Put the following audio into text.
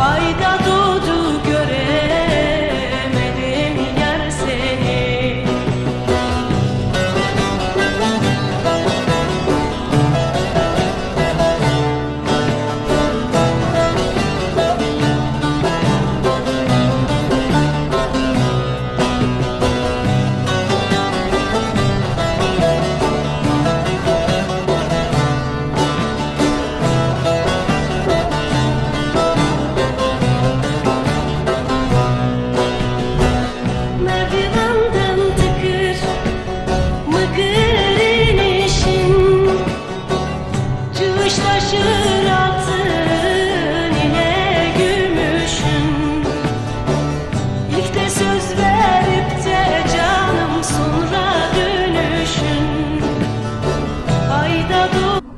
Ayda da doğ